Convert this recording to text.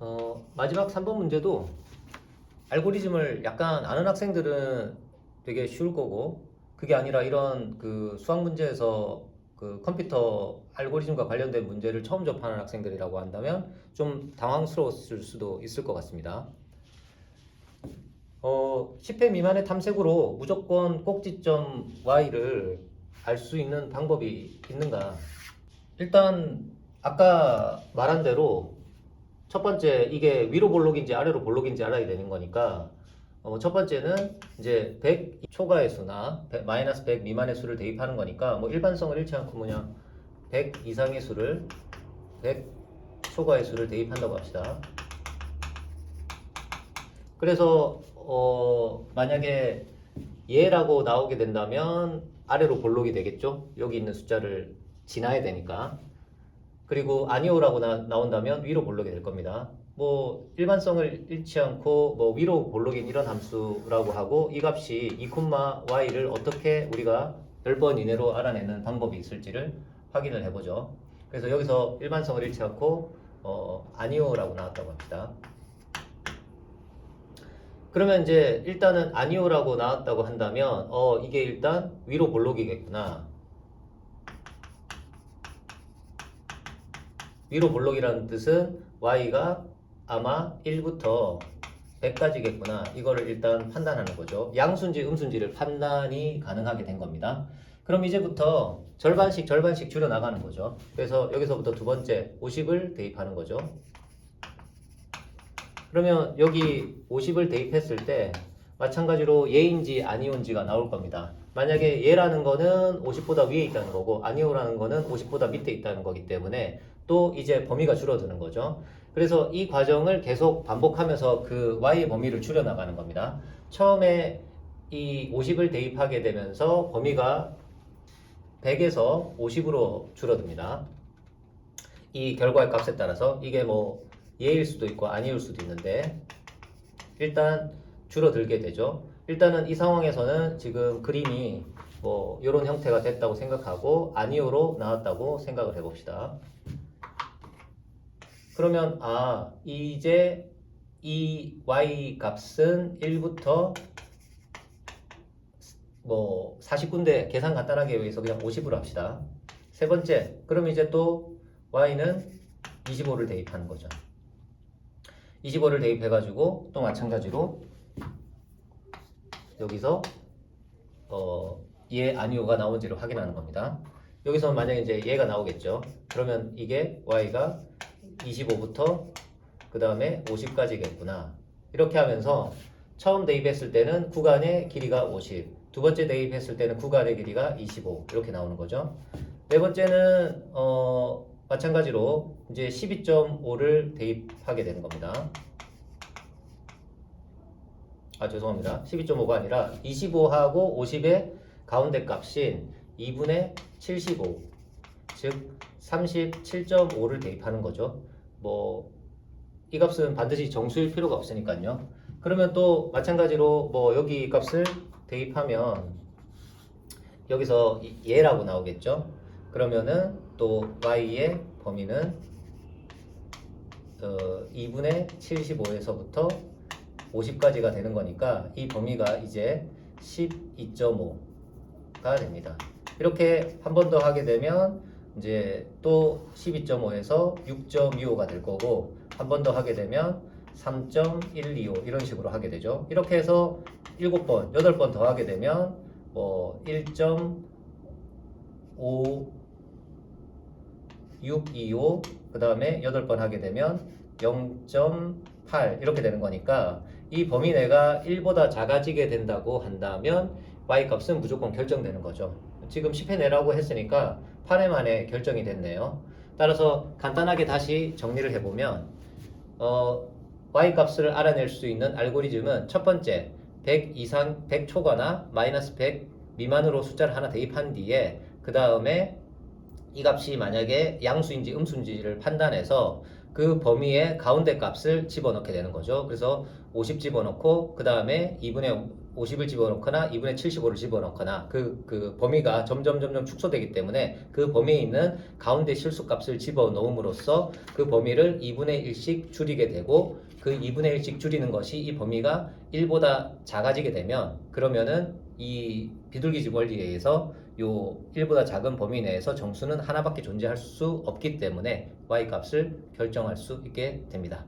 어, 마지막 3번 문제도 알고리즘을 약간 아는 학생들은 되게 쉬울 거고 그게 아니라 이런 그 수학 문제에서 그 컴퓨터 알고리즘과 관련된 문제를 처음 접하는 학생들이라고 한다면 좀 당황스러웠을 수도 있을 것 같습니다. 어, 10회 미만의 탐색으로 무조건 꼭지점 y를 알 수 있는 방법이 있는가? 일단 아까 말한 대로 첫 번째 이게 위로 볼록인지 아래로 볼록인지 알아야 되는 거니까 어, 첫 번째는 이제 100 초과의 수나 100, 마이너스 100 미만의 수를 대입하는 거니까 뭐 일반성을 잃지 않고 뭐냐 100 이상의 수를 100 초과의 수를 대입한다고 합시다. 그래서 어, 만약에 얘라고 나오게 된다면 아래로 볼록이 되겠죠. 여기 있는 숫자를 지나야 되니까. 그리고 아니오라고 나, 나온다면 위로 볼록이 될 겁니다. 뭐 일반성을 잃지 않고 뭐 위로 볼록인 이런 함수라고 하고 이 값이 2, y를 어떻게 우리가 몇번 이내로 알아내는 방법이 있을지를 확인을 해보죠. 그래서 여기서 일반성을 잃지 않고 어, 아니오라고 나왔다고 합니다. 그러면 이제 일단은 아니오라고 나왔다고 한다면 어 이게 일단 위로 볼록이겠구나. 위로 볼록이라는 뜻은 y가 아마 1부터 100까지겠구나. 이거를 일단 판단하는 거죠. 양수인지 음수인지를 판단이 가능하게 된 겁니다. 그럼 이제부터 절반씩 절반씩 줄여 나가는 거죠. 그래서 여기서부터 두 번째 50을 대입하는 거죠. 그러면 여기 50을 대입했을 때 마찬가지로 예인지 아니온지가 나올 겁니다. 만약에 예라는 거는 50보다 위에 있다는 거고 아니오라는 거는 50보다 밑에 있다는 거기 때문에 또 이제 범위가 줄어드는 거죠. 그래서 이 과정을 계속 반복하면서 그 y의 범위를 줄여 나가는 겁니다. 처음에 이 50을 대입하게 되면서 범위가 100에서 50으로 줄어듭니다. 이 결과의 값에 따라서 이게 뭐 예일 수도 있고 아니일 수도 있는데 일단 줄어들게 되죠. 일단은 이 상황에서는 지금 그림이 뭐 이런 형태가 됐다고 생각하고 아니오로 나왔다고 생각을 해봅시다. 그러면 아 이제 이 y 값은 1부터 뭐 49인데 계산 간단하게 위해서 그냥 50으로 합시다. 세 번째, 그럼 이제 또 y는 25를 대입하는 거죠. 25를 대입해가지고 또 마찬가지로 여기서 어, 얘 아니오가 나온지를 확인하는 겁니다. 여기서 만약에 이제 얘가 나오겠죠. 그러면 이게 y가 25부터 그 다음에 50까지겠구나. 이렇게 하면서 처음 대입했을 때는 구간의 길이가 50, 두 번째 대입했을 때는 구간의 길이가 25 이렇게 나오는 거죠. 네 번째는 어, 마찬가지로 이제 12.5를 대입하게 되는 겁니다. 아 죄송합니다. 12.5가 아니라 25하고 50의 가운데 값인 2분의 75, 즉 37.5를 대입하는 거죠. 뭐 이 값은 반드시 정수일 필요가 없으니까요. 그러면 또 마찬가지로 뭐 여기 값을 대입하면 여기서 얘라고 나오겠죠. 그러면은 또 y의 범위는 어, 2분의 75에서부터 50까지가 되는 거니까 이 범위가 이제 12.5가 됩니다. 이렇게 한 번 더 하게 되면 이제 또 12.5에서 6.25가 될 거고 한 번 더 하게 되면 3.125 이런 식으로 하게 되죠. 이렇게 해서 7번, 8번 더 하게 되면 뭐 1.5 625, 그 다음에 8번 하게 되면 0.8 이렇게 되는 거니까 이 범위 내가 1보다 작아지게 된다고 한다면 y 값은 무조건 결정되는 거죠. 지금 10회 내라고 했으니까 8회 만에 결정이 됐네요. 따라서 간단하게 다시 정리를 해보면 어, y 값을 알아낼 수 있는 알고리즘은 첫 번째 100 이상 100 초과나 마이너스 100 미만으로 숫자를 하나 대입한 뒤에 그 다음에 이 값이 만약에 양수인지 음수인지를 판단해서 그 범위의 가운데 값을 집어넣게 되는 거죠. 그래서 50 집어넣고 그 다음에 2분의 50을 집어넣거나 2분의 75를 집어넣거나 그, 그 범위가 점점 점점 축소되기 때문에 그 범위에 있는 가운데 실수값을 집어넣음으로써 그 범위를 2분의 1씩 줄이게 되고 그 2분의 1씩 줄이는 것이 이 범위가 1보다 작아지게 되면 그러면은 이 비둘기집 원리에 의해서 요 1보다 작은 범위 내에서 정수는 하나밖에 존재할 수 없기 때문에 y 값을 결정할 수 있게 됩니다.